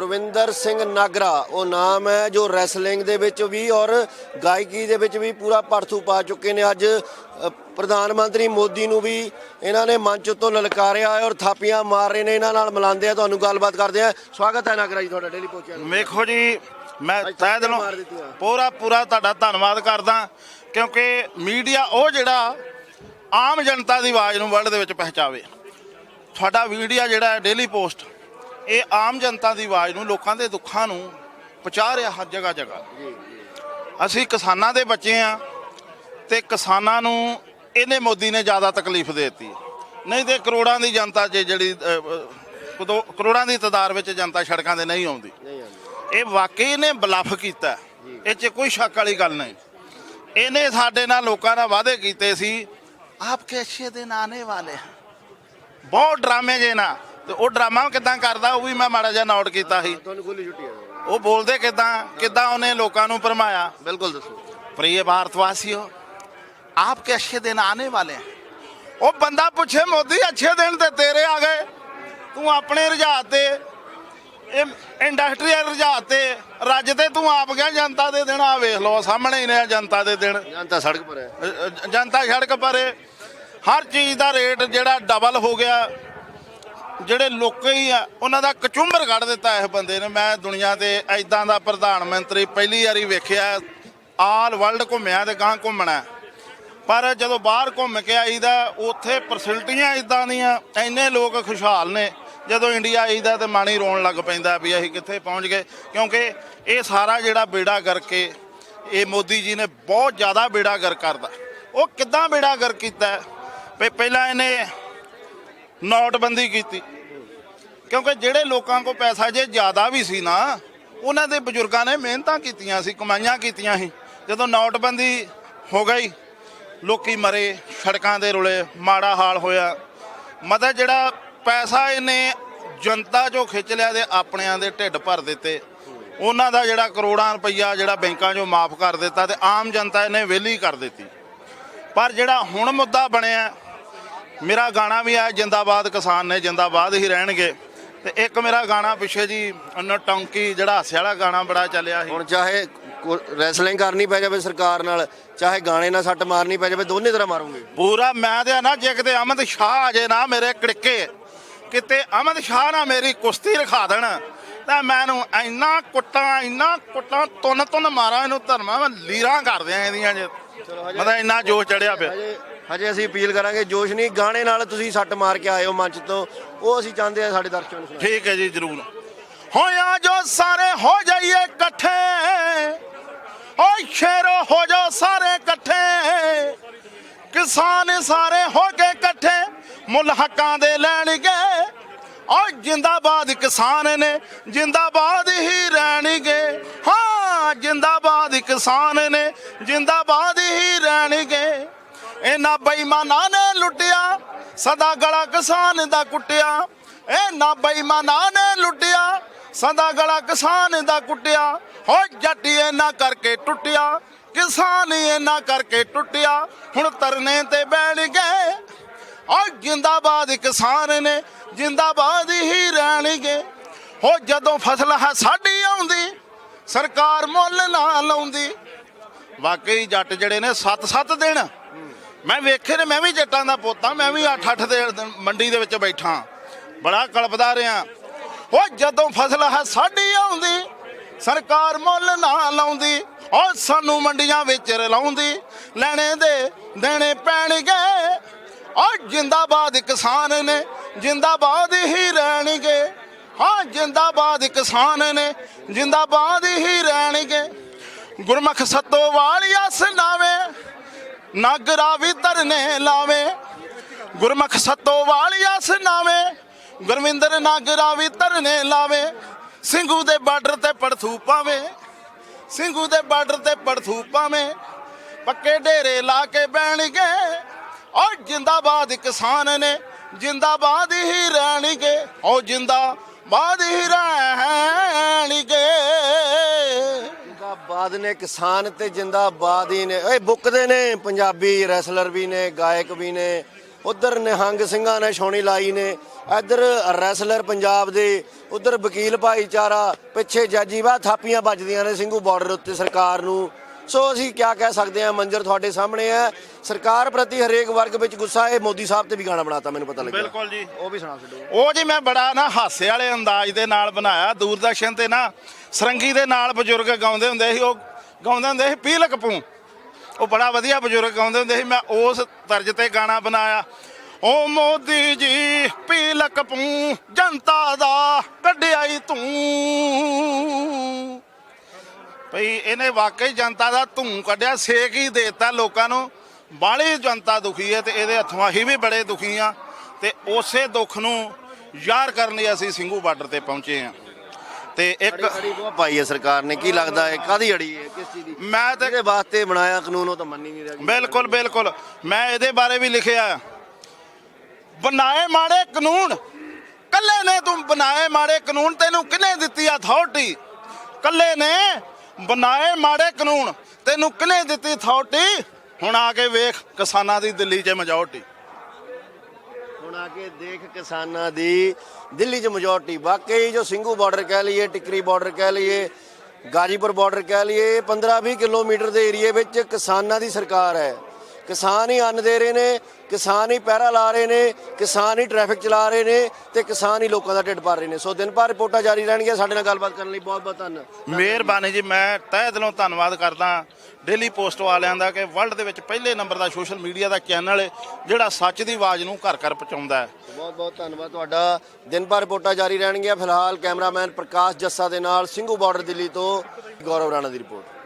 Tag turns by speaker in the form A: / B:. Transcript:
A: ਗੁਰਵਿੰਦਰ ਸਿੰਘ ਨਾਗਰਾ ਉਹ ਨਾਮ ਹੈ ਜੋ ਰੈਸਲਿੰਗ ਦੇ ਵਿੱਚ ਵੀ ਔਰ ਗਾਇਕੀ ਦੇ ਵਿੱਚ ਵੀ ਪੂਰਾ ਪਰਥੂ ਪਾ ਚੁੱਕੇ ਨੇ। ਅੱਜ ਪ੍ਰਧਾਨ ਮੰਤਰੀ ਮੋਦੀ ਨੂੰ ਵੀ ਇਹਨਾਂ ਨੇ ਮੰਚ ਉੱਤੋਂ ਲਲਕਾਰਿਆ ਹੈ ਔਰ ਥਾਪੀਆਂ ਮਾਰ ਰਹੇ ਨੇ। ਇਹਨਾਂ ਨਾਲ ਮਿਲਾਉਂਦੇ ਆ ਤੁਹਾਨੂੰ ਗੱਲਬਾਤ ਕਰਦੇ ਆ। ਸਵਾਗਤ ਹੈ ਨਾਗਰਾ ਜੀ ਤੁਹਾਡਾ ਡੇਲੀ ਨੂੰ
B: ਵੇਖੋ ਜੀ ਮੈਂ ਤਹਿ ਦਿਲੋਂ। ਪੂਰਾ ਪੂਰਾ ਤੁਹਾਡਾ ਧੰਨਵਾਦ ਕਰਦਾ ਕਿਉਂਕਿ ਮੀਡੀਆ ਉਹ ਜਿਹੜਾ ਆਮ ਜਨਤਾ ਦੀ ਆਵਾਜ਼ ਨੂੰ ਵਰਲਡ ਦੇ ਵਿੱਚ ਪਹੁੰਚਾਵੇ। ਤੁਹਾਡਾ ਮੀਡੀਆ ਜਿਹੜਾ ਡੇਲੀ ਪੋਸਟ ਇਹ ਆਮ ਜਨਤਾ ਦੀ ਆਵਾਜ਼ ਨੂੰ ਲੋਕਾਂ ਦੇ ਦੁੱਖਾਂ ਨੂੰ ਪਹੁੰਚਾ ਰਿਹਾ ਹਰ ਜਗ੍ਹਾ ਜਗ੍ਹਾ। ਅਸੀਂ ਕਿਸਾਨਾਂ ਦੇ ਬੱਚੇ ਆ ਤੇ ਕਿਸਾਨਾਂ ਨੂੰ ਇਹਨੇ ਮੋਦੀ ਨੇ ਜ਼ਿਆਦਾ ਤਕਲੀਫ ਦੇ ਦਿੱਤੀ। ਨਹੀਂ ਤੇ ਕਰੋੜਾਂ ਦੀ ਜਨਤਾ 'ਚ ਜਿਹੜੀ ਕਰੋੜਾਂ ਦੀ ਤਦਾਰ ਵਿੱਚ ਜਨਤਾ ਸੜਕਾਂ ਤੇ ਨਹੀਂ ਆਉਂਦੀ। ਇਹ ਵਾਕਈ ਨੇ ਬਲਫ ਕੀਤਾ। ਇਹ 'ਚ ਕੋਈ ਸ਼ੱਕ ਵਾਲੀ ਗੱਲ ਨਹੀਂ। ਇਹਨੇ ਸਾਡੇ ਨਾਲ ਲੋਕਾਂ ਨਾਲ ਵਾਅਦੇ ਕੀਤੇ ਸੀ ਆਪਕੇ ਅੱਛੇ ਦਿਨ ਆਨੇ ਵਾਲੇ। ਬਹੁਤ ਡਰਾਮੇ ਜੇ ਨਾ। ਤੇ ਉਹ ਡਰਾਮਾ ਕਿਦਾਂ ਕਰਦਾ ਉਹ ਵੀ ਮੈਂ ਮਾੜਾ ਜਿਹਾ ਨੋਟ ਕੀਤਾ ਸੀ
A: ਤੁਹਾਨੂੰ ਖੁੱਲੀ ਛੁੱਟੀ ਹੈ
B: ਉਹ ਬੋਲਦੇ ਕਿਦਾਂ ਕਿਦਾਂ ਉਹਨੇ ਲੋਕਾਂ ਨੂੰ ਭਰਮਾਇਆ
A: ਬਿਲਕੁਲ ਦੱਸੋ
B: प्रिय भारतवासियों आपके अच्छे दिन आने वाले हैं ਉਹ ਬੰਦਾ ਪੁੱਛੇ ਮੋਦੀ ਅੱਛੇ ਦਿਨ ਤੇ ਤੇਰੇ ਆ ਗਏ ਤੂੰ ਆਪਣੇ ਰੁਝਾਨ ਤੇ ਇਹ ਇੰਡਸਟਰੀਅਲ ਰੁਝਾਨ ਤੇ ਰੱਜ ਤੇ ਤੂੰ ਆਪ ਗਿਆ ਜਨਤਾ ਦੇ ਦਿਨ ਆ ਵੇਖ ਲਓ ਸਾਹਮਣੇ ਹੀ ਨੇ ਆ ਜਨਤਾ ਦੇ ਦਿਨ
A: ਜਨਤਾ ਸੜਕ ਪਰ ਹੈ
B: ਅ- ਅ- ਜਨਤਾ ਸੜਕ ਪਰ ਏ। ਹਰ ਚੀਜ਼ ਦਾ ਰੇਟ ਜਿਹੜਾ ਡਬਲ ਹੋ ਗਿਆ ਜਿਹੜੇ ਲੋਕ ਹੀ ਆ, ਉਹਨਾਂ ਦਾ ਕਚੁੰਬਰ ਕੱਢ ਦਿੱਤਾ ਇਸ ਬੰਦੇ ਨੇ। ਮੈਂ ਦੁਨੀਆ ਤੇ ਐਦਾਂ ਦਾ ਪ੍ਰਧਾਨ ਮੰਤਰੀ ਪਹਿਲੀ ਵਾਰੀ ਵੇਖਿਆ, ਆਲ ਵਰਲਡ ਘੁੰਮਿਆ ਤੇ ਗਾਂ ਘੁੰਮਣਾ। ਪਰ ਜਦੋਂ ਬਾਹਰ ਘੁੰਮ ਕੇ ਆਈਦਾ, ਉੱਥੇ ਫੈਸਿਲਿਟੀਆਂ ਇਦਾਂ ਦੀਆਂ, ਇੰਨੇ ਲੋਕ ਖੁਸ਼ਹਾਲ ਨੇ। ਜਦੋਂ ਇੰਡੀਆ ਆਈਦਾ ਤੇ ਮਾਣੀ ਰੋਣ ਲੱਗ ਪੈਂਦਾ ਵੀ ਅਸੀਂ ਕਿੱਥੇ ਪਹੁੰਚ ਗਏ। ਕਿਉਂਕਿ ਇਹ ਸਾਰਾ ਜਿਹੜਾ ਬੇੜਾ ਕਰਕੇ, ਇਹ ਮੋਦੀ ਜੀ ਨੇ ਬਹੁਤ ਜ਼ਿਆਦਾ ਬੇੜਾ ਗਰ ਕਰਦਾ। ਉਹ ਕਿੱਦਾਂ ਬੇੜਾ ਗਰ ਕੀਤਾ? ਵੀ ਪਹਿਲਾਂ ਇਹਨੇ ਨੋਟਬੰਦੀ ਕੀਤੀ। ਕਿਉਂਕਿ ਜਿਹੜੇ ਲੋਕਾਂ ਕੋਲ ਪੈਸਾ ਜੇ ਜ਼ਿਆਦਾ ਵੀ ਸੀ ਨਾ, ਉਹਨਾਂ ਦੇ ਬਜ਼ੁਰਗਾਂ ਨੇ ਮਿਹਨਤਾਂ ਕੀਤੀਆਂ ਸੀ, ਕਮਾਈਆਂ ਕੀਤੀਆਂ ਸੀ। ਜਦੋਂ ਨੋਟਬੰਦੀ ਹੋ ਗਈ, ਲੋਕੀ ਮਰੇ, ਸੜਕਾਂ ਦੇ ਰੁਲੇ, ਮਾੜਾ ਹਾਲ ਹੋਇਆ। ਮਤਲਬ ਜਿਹੜਾ ਪੈਸਾ ਇਹਨੇ ਜਨਤਾ ਚੋਂ ਖਿੱਚ ਲਿਆ ਤੇ ਆਪਣਿਆਂ ਦੇ ਢਿੱਡ ਭਰ ਦਿੱਤੇ। ਉਹਨਾਂ ਦਾ ਜਿਹੜਾ ਕਰੋੜਾਂ ਰੁਪਈਆ ਜਿਹੜਾ ਬੈਂਕਾਂ 'ਚੋਂ ਮਾਫ ਕਰ ਦਿੱਤਾ ਤੇ ਆਮ ਜਨਤਾ ਇਹਨੇ ਵਿਹਲੀ ਕਰ ਦਿੱਤੀ। ਪਰ ਜਿਹੜਾ ਹੁਣ ਮੁੱਦਾ ਬਣਿਆ ਮੇਰਾ ਗਾਣਾ ਵੀ ਆ ਜਿੰਦਾਬਾਦ ਕਿਸਾਨ ਨੇ ਜਿੰਦਾਬਾਦ ਹੀ ਰਹਿਣਗੇ। ਤੇ ਇੱਕ ਮੇਰਾ ਗਾਣਾ ਪਿੱਛੇ ਜੀ ਅਨ ਟੌਂਕੀ ਜਿਹੜਾ ਹਾਸੇ ਵਾਲਾ ਗਾਣਾ ਬੜਾ ਚੱਲਿਆ ਸੀ।
A: ਹੁਣ ਚਾਹੇ ਰੈਸਲਿੰਗ ਕਰਨੀ ਪੈ ਜਾਵੇ ਸਰਕਾਰ ਨਾਲ ਚਾਹੇ ਗਾਣੇ ਨਾਲ ਸੱਟ ਮਾਰਨੀ ਪੈ ਜਾਵੇ ਦੋਨੇ ਤਰ੍ਹਾਂ ਮਾਰੂਗੇ।
B: ਪੂਰਾ ਮੈਂ ਤੇ ਨਾ ਜੇ ਕਿਤੇ ਅਮਨ ਸ਼ਾਹ ਆ ਜੇ ਨਾ ਮੇਰੇ ਕੜਕੇ ਕਿਤੇ ਅਮਨ ਸ਼ਾਹ ਨਾ ਮੇਰੀ ਕੁਸ਼ਤੀ ਰਖਾ ਦੇਣ ਤਾਂ ਮੈਨੂੰ ਇੰਨਾ ਕੁੱਟਾਂ ਇੰਨਾ ਕੁੱਟਾਂ ਤੁੰਨ ਤੁੰਨ ਮਾਰਾਂ ਇਹਨੂੰ ਧਰਮਾਂ ਮੈਂ ਲੀਰਾਂ ਕਰਦਿਆਂ ਇਹਦੀਆਂ ਜੇ। ਮਤਲਬ ਇੰਨਾ ਜੋਸ਼ ਚੜਿਆ ਪਿਆ।
A: ਹਜੇ ਅਸੀਂ ਅਪੀਲ ਕਰਾਂਗੇ, ਜੋਸ਼ ਨਹੀਂ, ਗਾਣੇ ਨਾਲ ਤੁਸੀਂ ਸੱਟ ਮਾਰ ਕੇ ਆਏ ਹੋ ਮੰਚ ਤੋਂ, ਉਹ ਅਸੀਂ ਚਾਹੁੰਦੇ ਆ ਸਾਡੇ ਦਰਸ਼ਕਾਂ ਨੂੰ ਸੁਣਾਓ।
B: ਠੀਕ ਹੈ ਜੀ, ਜਰੂਰ। ਹੋਇਆ ਜੋ ਸਾਰੇ, ਹੋ ਜਾਈਏ ਇਕੱਠੇ। ਓਏ ਸ਼ੇਰੋ, ਹੋ ਜਾ ਸਾਰੇ ਇਕੱਠੇ। ਕਿਸਾਨ ਸਾਰੇ ਹੋ ਕੇ ਇਕੱਠੇ, ਮੁੱਲ ਹੱਕਾਂ ਦੇ ਲੈਣਗੇ। ਓਏ ਜਿੰਦਾਬਾਦ ਕਿਸਾਨ ਨੇ, ਜਿੰਦਾਬਾਦ ਹੀ ਰਹਿਣਗੇ। ਹਾਂ, ਜਿੰਦਾਬਾਦ ਕਿਸਾਨ ਨੇ, ਜਿੰਦਾਬਾਦ ਹੀ ਰਹਿਣਗੇ। ਇਹਨਾਂ ਬੇਈਮਾਨਾਂ ਨੇ ਲੁੱਟਿਆ, ਸਦਾ ਗਲਾ ਕਿਸਾਨ ਦਾ ਕੁੱਟਿਆ। ਇਹਨਾਂ ਬੇਈਮਾਨਾਂ ਨੇ ਲੁੱਟਿਆ, ਸਦਾ ਗਲਾ ਕਿਸਾਨ ਦਾ ਕੁੱਟਿਆ। ਹੋ ਜੱਟੀ ਇਹਨਾਂ ਕਰਕੇ ਟੁੱਟਿਆ, ਕਿਸਾਨ ਇਹਨਾਂ ਕਰਕੇ ਟੁੱਟਿਆ। ਹੁਣ ਤਰਨੇ ਤੇ ਬੈਠ ਗਏ ਓ ਜਿੰਦਾਬਾਦ ਕਿਸਾਨ ਨੇ, ਜਿੰਦਾਬਾਦ ਹੀ ਰਹਿਣਗੇ ਹੋ ਜਦੋਂ ਫਸਲ ਹੈ ਸਾਡੀ ਆਉਂਦੀ, ਸਰਕਾਰ ਮੁੱਲ ਨਾ ਲਾਉਂਦੀ। ਵਾਕਈ ਜੱਟ ਜਿਹੜੇ ਨੇ 7-7 ਦਿਨ ਮੈਂ ਵੇਖੇ ਨੇ, ਮੈਂ ਵੀ ਜੱਟਾਂ ਦਾ ਪੋਤਾ, ਮੈਂ ਵੀ 8-8 ਦੇ ਦਿਨ ਮੰਡੀ ਦੇ ਵਿੱਚ ਬੈਠਾ। ਬੜਾ ਕਲਪਦਾ ਰਿਹਾ। ਉਹ ਜਦੋਂ ਫਸਲ ਹੈ ਸਾਡੀ ਆਉਂਦੀ, ਸਰਕਾਰ ਮੁੱਲ ਨਾ ਲਾਉਂਦੀ, ਉਹ ਸਾਨੂੰ ਮੰਡੀਆਂ ਵਿੱਚ ਰਲਾਉਂਦੀ, ਲੈਣੇ ਦੇ ਦੇਣੇ ਪੈਣਗੇ। ਉਹ ਜਿੰਦਾਬਾਦ ਕਿਸਾਨ ਨੇ, ਜਿੰਦਾਬਾਦ ਹੀ ਰਹਿਣਗੇ। ਹਾਂ, ਜਿੰਦਾਬਾਦ ਕਿਸਾਨ ਨੇ, ਜਿੰਦਾਬਾਦ ਹੀ ਰਹਿਣਗੇ। ਗੁਰਮੁਖ ਸੱਤੋ ਵਾਲੀਆ ਸੁਣਾਵੇ ਨਾਗਰਾ ਵੀ ਧਰਨੇ ਲਾਵੇ, ਗੁਰਮੁਖ ਸੱਤੋ ਵਾਲੀਆ ਸੁਣਾਵੇ ਗੁਰਵਿੰਦਰ ਨਾਗਰਾ ਵੀ ਧਰਨੇ ਲਾਵੇ, ਸਿੰਘੂ ਦੇ ਬਾਰਡਰ ਤੇ ਪੜਥੂ ਪਾਵੇ, ਸਿੰਘੂ ਦੇ ਬਾਰਡਰ ਤੇ ਪੜਥੂ ਪਾਵੇ, ਪੱਕੇ ਢੇਰੇ ਲਾ ਕੇ ਬਹਿਣਗੇ ਓ ਜਿੰਦਾਬਾਦ ਕਿਸਾਨ ਨੇ ਜਿੰਦਾਬਾਦ ਹੀ ਰਹਿਣਗੇ ਓ ਜਿੰਦਾਬਾਦ ਹੀ ਰਹਿਣਗੇ।
A: ਜਿੰਦਾਬਾਦ ਨੇ ਕਿਸਾਨ ਤੇ ਜਿੰਦਾਬਾਦ ਹੀ ਨੇ। ਓਏ ਬੁੱਕਦੇ ਨੇ ਪੰਜਾਬੀ ਰੈਸਲਰ ਵੀ ਨੇ ਗਾਇਕ ਵੀ ਨੇ। ਉਧਰ ਨਿਹੰਗ ਸਿੰਘਾਂ ਨੇ ਛਾਉਣੀ ਲਾਈ ਨੇ। ਇੱਧਰ ਰੈਸਲਰ ਪੰਜਾਬ ਦੇ ਉਧਰ ਵਕੀਲ ਭਾਈਚਾਰਾ ਪਿੱਛੇ ਜੱਜੀ ਵਾ ਥਾਪੀਆਂ ਵੱਜਦੀਆਂ ਨੇ ਸਿੰਘੂ ਬਾਰਡਰ ਉੱਤੇ ਸਰਕਾਰ ਨੂੰ। ਸੋ ਅਸੀਂ ਕੀ ਕਹਿ ਸਕਦੇ ਹਾਂ ਮੰਜ਼ਰ ਤੁਹਾਡੇ ਸਾਹਮਣੇ ਹੈ। ਸਰਕਾਰ ਪ੍ਰਤੀ ਹਰੇਕ ਵਰਗ ਵਿੱਚ ਗੁੱਸਾ ਇਹ ਮੋਦੀ ਸਾਹਿਬ ਤੇ ਵੀ ਗਾਣਾ ਬਣਾਤਾ ਮੈਨੂੰ ਪਤਾ ਲੱਗਿਆ।
B: ਬਿਲਕੁਲ ਜੀ।
A: ਉਹ ਵੀ ਸੁਣਾ ਛੱਡੋ।
B: ਉਹ ਜੀ ਮੈਂ ਬੜਾ ਨਾ ਹਾਸੇ ਵਾਲੇ ਅੰਦਾਜ਼ ਦੇ ਨਾਲ ਬਣਾਇਆ ਦੂਰਦਰਸ਼ਨ ਤੇ ਨਾ ਸਰੰਗੀ ਦੇ ਨਾਲ ਬਜ਼ੁਰਗ ਗਾਉਂਦੇ ਹੁੰਦੇ ਸੀ, ਉਹ ਗਾਉਂਦੇ ਹੁੰਦੇ ਸੀ ਪੀਲਕ ਪੂ। ਉਹ ਬੜਾ ਵਧੀਆ ਬਜ਼ੁਰਗ ਗਾਉਂਦੇ ਹੁੰਦੇ ਸੀ, ਮੈਂ ਉਸ ਤਰਜ਼ ਤੇ ਗਾਣਾ ਬਣਾਇਆ। ਓ ਮੋਦੀ ਜੀ, ਪੀਲਕ ਪੂ, ਜਨਤਾ ਦਾ ਕੱਢਿਆਈ ਤੂੰ ਭਈ ਇਹਨੇ ਵਾਕਈ ਜਨਤਾ ਦਾ ਧੂੰ ਕੱਢਿਆ, ਸੇਕ ਹੀ ਦੇਤਾ ਲੋਕਾਂ ਨੂੰ। ਬਾਹਲੀ ਜਨਤਾ ਦੁਖੀ ਹੈ ਤੇ ਇਹਦੇ ਹੱਥੋਂ ਅਸੀਂ ਵੀ ਬੜੇ ਦੁਖੀ ਆ ਤੇ ਉਸੇ ਦੁੱਖ ਨੂੰ ਯਾਰ ਕਰਨ ਲਈ ਅਸੀਂ ਸਿੰਘੂ ਬਾਰਡਰ ਤੇ ਪਹੁੰਚੇ ਆ ਤੇ ਇੱਕ
A: ਅੜੀ ਬਹੁਤ ਪਾਈ ਹੈ ਸਰਕਾਰ ਨੇ। ਕੀ ਲੱਗਦਾ ਹੈ? ਕਾਦੀ ਅੜੀ ਹੈ? ਕਿਸ ਚੀਜ਼ ਦੀ?
B: ਮੈਂ ਤੇ
A: ਇਹਦੇ ਵਾਸਤੇ ਬਣਾਇਆ ਕਾਨੂੰਨ ਉਹ ਤਾਂ ਮੰਨੀ ਨਹੀਂ ਰਿਹਾ।
B: ਬਿਲਕੁਲ ਬਿਲਕੁਲ। ਮੈਂ ਇਹਦੇ ਬਾਰੇ ਵੀ ਲਿਖਿਆ ਬਣਾਏ ਮਾੜੇ ਕਾਨੂੰਨ। ਕੱਲੇ ਨੇ ਤੂੰ ਬਣਾਏ ਮਾੜੇ ਕਾਨੂੰਨ ਤੈਨੂੰ ਕਿਹਨੇ ਦਿੱਤੀ ਅਥਾਰਟੀ ਕੱਲੇ ਨੇ ਬਣਾਏ ਮਾੜੇ ਕਾਨੂੰਨ ਤੈਨੂੰ ਕਿਹਨੇ ਦਿੱਤੀ ਅਥਾਰਟੀ ਹੁਣ ਆ ਕੇ ਵੇਖ ਕਿਸਾਨਾਂ ਦੀ ਦਿੱਲੀ 'ਚ ਮਜੋਰਟੀ
A: ਬਣਾ ਕੇ ਦੇਖ ਕਿਸਾਨਾਂ ਦੀ। ਦਿੱਲੀ 'ਚ ਮੈਜੋਰਟੀ ਵਾਕਈ ਜੋ ਸਿੰਘੂ ਬਾਰਡਰ ਕਹਿ ਲਈਏ, ਟਿਕਰੀ ਬਾਰਡਰ ਕਹਿ ਲਈਏ, ਗਾਜੀਪੁਰ ਬਾਰਡਰ ਕਹਿ ਲਈਏ 15-20 ਕਿਲੋਮੀਟਰ ਦੇ ਏਰੀਏ ਵਿੱਚ ਕਿਸਾਨਾਂ ਦੀ ਸਰਕਾਰ ਹੈ। ਕਿਸਾਨ ਹੀ ਅੰਨ ਦੇ ਰਹੇ ਨੇ ਕਿਸਾਨ ਹੀ ਪਹਿਰਾ ਲਾ ਰਹੇ ਨੇ ਕਿਸਾਨ ਹੀ ਟ੍ਰੈਫਿਕ ਚਲਾ ਰਹੇ ਨੇ ਤੇ ਕਿਸਾਨ ਹੀ ਲੋਕਾਂ ਦਾ ਢਿੱਡ ਭਰ ਰਹੇ ਨੇ। ਸੋ ਦਿਨ ਭਰ ਰਿਪੋਰਟਾਂ ਜਾਰੀ ਰਹਿਣਗੀਆਂ। ਸਾਡੇ ਨਾਲ ਗੱਲਬਾਤ ਕਰਨ ਲਈ ਬਹੁਤ ਬਹੁਤ ਧੰਨਵਾਦ
B: ਮਿਹਰਬਾਨੀ ਜੀ। ਮੈਂ ਤਹਿ ਦਿਲੋਂ ਧੰਨਵਾਦ ਕਰਦਾ ਡੇਲੀ ਪੋਸਟ ਵਾਲਿਆਂ ਦਾ ਕਿ ਵਰਲਡ ਦੇ ਵਿੱਚ ਪਹਿਲੇ ਨੰਬਰ ਦਾ ਸੋਸ਼ਲ ਮੀਡੀਆ ਦਾ ਚੈਨਲ ਹੈ ਜਿਹੜਾ ਸੱਚ ਦੀ ਆਵਾਜ਼ ਨੂੰ ਘਰ ਘਰ ਪਹੁੰਚਾਉਂਦਾ ਹੈ।
A: ਬਹੁਤ ਬਹੁਤ ਧੰਨਵਾਦ ਤੁਹਾਡਾ। ਦਿਨ ਭਰ ਰਿਪੋਰਟਾਂ ਜਾਰੀ ਰਹਿਣਗੀਆਂ। ਫਿਲਹਾਲ ਕੈਮਰਾਮੈਨ ਪ੍ਰਕਾਸ਼ ਜੱਸਾ ਦੇ ਨਾਲ ਸਿੰਘੂ ਬਾਰਡਰ ਦਿੱਲੀ ਤੋਂ ਗੌਰਵ ਰਾਣਾ ਦੀ ਰਿਪੋਰਟ।